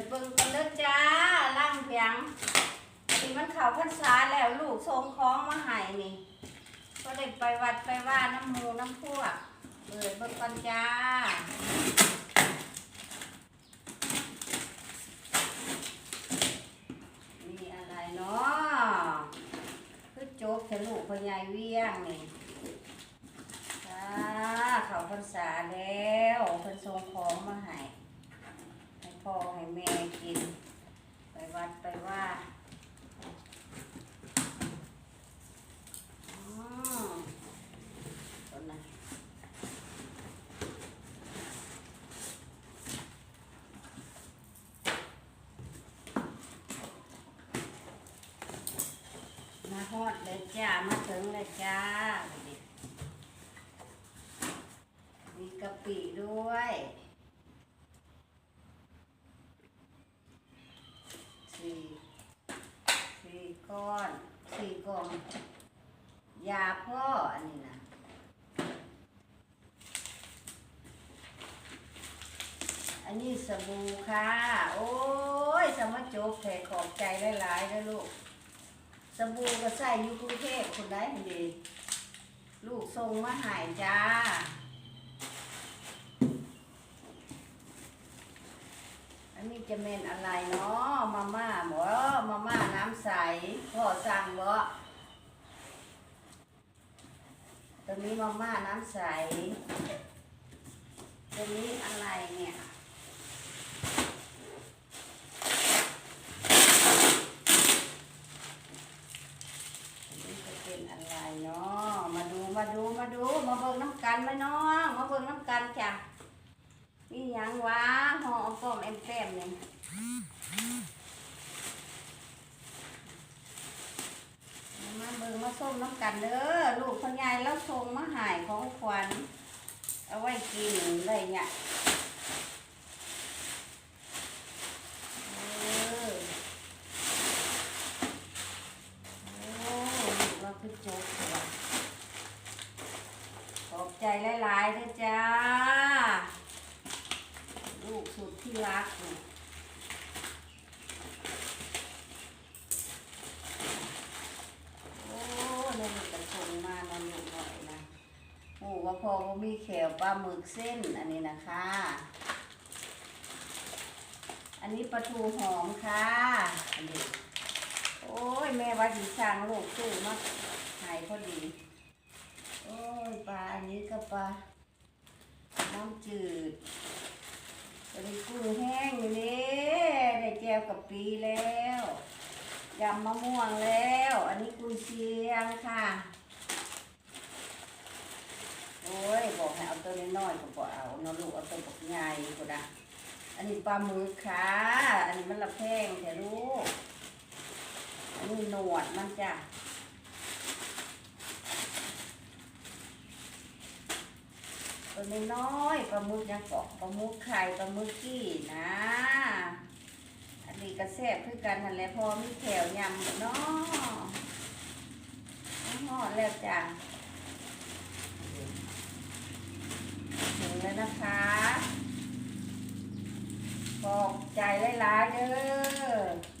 ดเบิ่งกันเด้อจ้าล่างเพียงที่มันเข้าพรรษาแล้วลูกส่งของมาให้นี่ ก็ได้ไปวัดไปว่าน้ำมูน้ำพวกเปิดเบิ่งกันจ้ามีอะไรเนาะคือโจ๊กทะลุพญายเวียงนี่จ้าเขาพรรษาแล้วเพิ่นส่งของมาให้ให้พ่ อให้แม่กิน ไปวัดไปว่าอืมต้นนะมาฮอดเลยจ้า มาถึงเลยจ้า มีกะปิด้วย สี่สี่ก้อนสี่กล่องยาพ่ออันนี้นะอันนี้สบู่ค่ะ โอ้ย สมาจบแขกขอบใจหลายๆนะลูก สบู่ก็ใส่อยู่กรุงเทพคนได้ดี ลูกส่งมาหายจ้า อันนี้ จะเป็นอะไรเนาะมาม่าหมอมาม่าน้ำใสพ่อสั่งบ่ตัวนี้มาม่าน้ำใสตัวนี้อะไรเนี่ยอันนี้จะเป็นอะไรเนาะมาดูมาดูมาดูมาเบิ่งน้ำกันไหมน้องมาเบิ่งน้ำกันจ้ะ นี่ยังวะห่อป้อมแอมแปมเนี่ยมาเบิ่งมาส้มน้ำกันเด้อลูกคนยายแล้วทรงมาหายของขวัญเอาไว้กินเลยเนี่ยเออโอ้ลูกเราคือโจ๊กเถอะว่ะขอบใจหลายๆเด้อจ้า ลูกสุดที่รักนี่โอ้นี่มันกระชงมามันหนุหน่อยนะโอ้ว่าพอว่ามีแขวปลาหมึกเส้นอันนี้นะคะ อันนี้ปลาทูหอมค่ะอันนี้โอ้ยแม่ว่าดีสั่งลูกตู้มากหายพอดี โอ้ยปลาอันนี้ก็ปลาน้ำจืด อันนี้กุ้งแห้งนี่เลยได้แจวกับปีแล้วยำมะม่วงแล้ว อันนี้กุนเชียงค่ะ โอ้ย บอกให้เอาตัวน้อยๆก็บอกเอาเน้องลูกเอาตัวบอกใหญ่ก็ได้อันนี้ปลาหมึกค่ะ อันนี้มันละแพงแต่ลูกอันนี้หนวดมันจ้ะ ตัวน้อยๆปลาหมึกยังเกาะปลาหมึกไข่ปลาหมึกกี้นะ อันนี้กระแซบคือกันนั่นแหละพอมีแถวยำเนาะหอดแล้วจ้ะถึงแล้วนะคะขอบใจหลายๆเด้อ